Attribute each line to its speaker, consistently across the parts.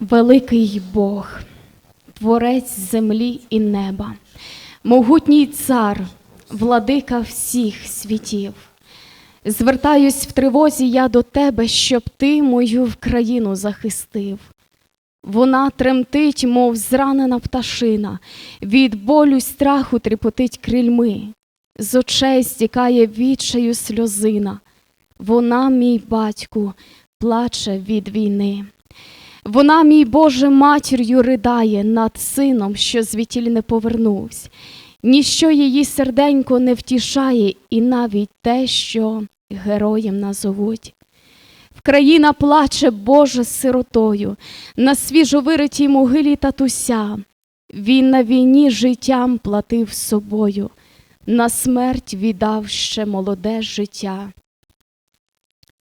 Speaker 1: Великий Бог, творець землі і неба, могутній цар, владика всіх світів. Звертаюсь в тривозі я до тебе, щоб ти мою країну захистив. Вона тремтить, мов зранена пташина, від болю страху тріпотить крильми, з очей стікає відчаю сльозина. Вона, мій батьку, плаче від війни. Вона, мій Боже, матір'ю ридає над сином, що звітіль не повернувся. Ніщо її серденько не втішає, і навіть те, що героєм назовуть. Вкраїна плаче Боже сиротою, на свіжовиритій могилі татуся. Він на війні життям платив собою, на смерть віддав ще молоде життя.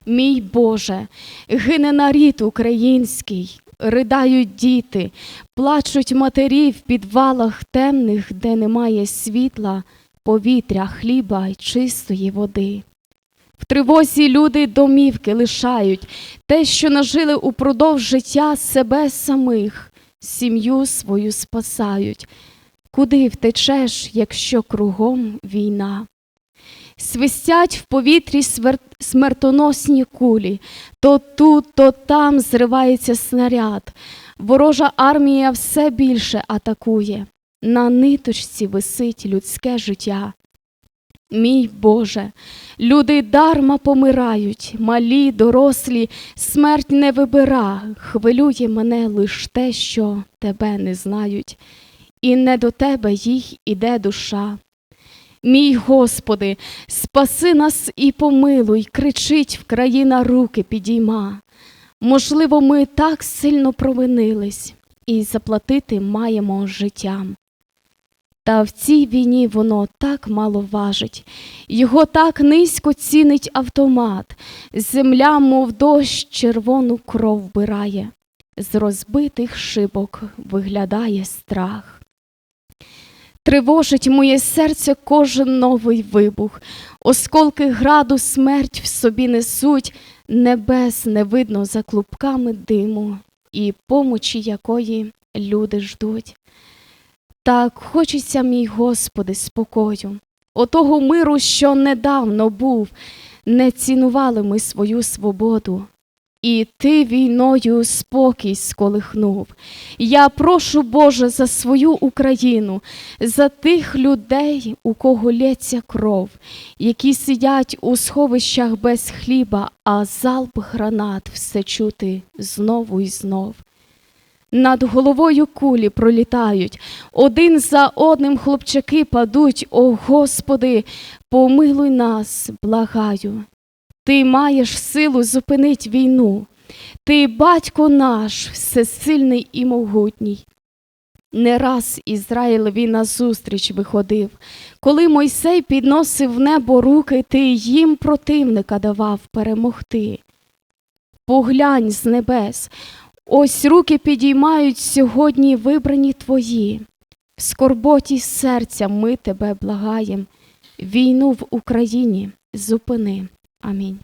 Speaker 1: Мій Боже, гине нарід український, ридають діти, плачуть матері в підвалах темних, де немає світла, повітря, хліба й чистої води. В тривозі люди домівки лишають те, що нажили упродовж життя себе самих, сім'ю свою спасають. Куди втечеш, якщо кругом війна? Свистять в повітрі смертоносні кулі, то тут, то там зривається снаряд. Ворожа армія все більше атакує. На ниточці висить людське життя. Мій Боже, люди дарма помирають, малі, дорослі, смерть не вибира, хвилює мене лиш те, що тебе не знають, і не до тебе їх іде душа. Мій Господи, спаси нас і помилуй, кричить в країна руки підійма. Можливо, ми так сильно провинились і заплатити маємо життям. Та в цій війні воно так мало важить, його так низько цінить автомат, земля, мов дощ, червону кров вбирає, з розбитих шибок виглядає страх. Тривожить моє серце кожен новий вибух, осколки граду смерть в собі несуть, небес не видно за клубками диму, і помочі якої люди ждуть. Так хочеться, мій Господи, спокою, отого миру, що недавно був, не цінували ми свою свободу. І ти війною спокій сколихнув. Я прошу, Боже, за свою Україну, за тих людей, у кого лється кров, які сидять у сховищах без хліба, а залп гранат все чути знову і знов. Над головою кулі пролітають, один за одним хлопчаки падуть. О Господи, помилуй нас, благаю. Ти маєш силу зупинить війну. Ти, батько наш, всесильний і могутній. Не раз Ізраїлеві назустріч виходив. Коли Мойсей підносив в небо руки, ти їм противника давав перемогти. Поглянь з небес, ось руки підіймають сьогодні вибрані твої. В скорботі серця ми тебе благаєм. Війну в Україні зупини. Амінь.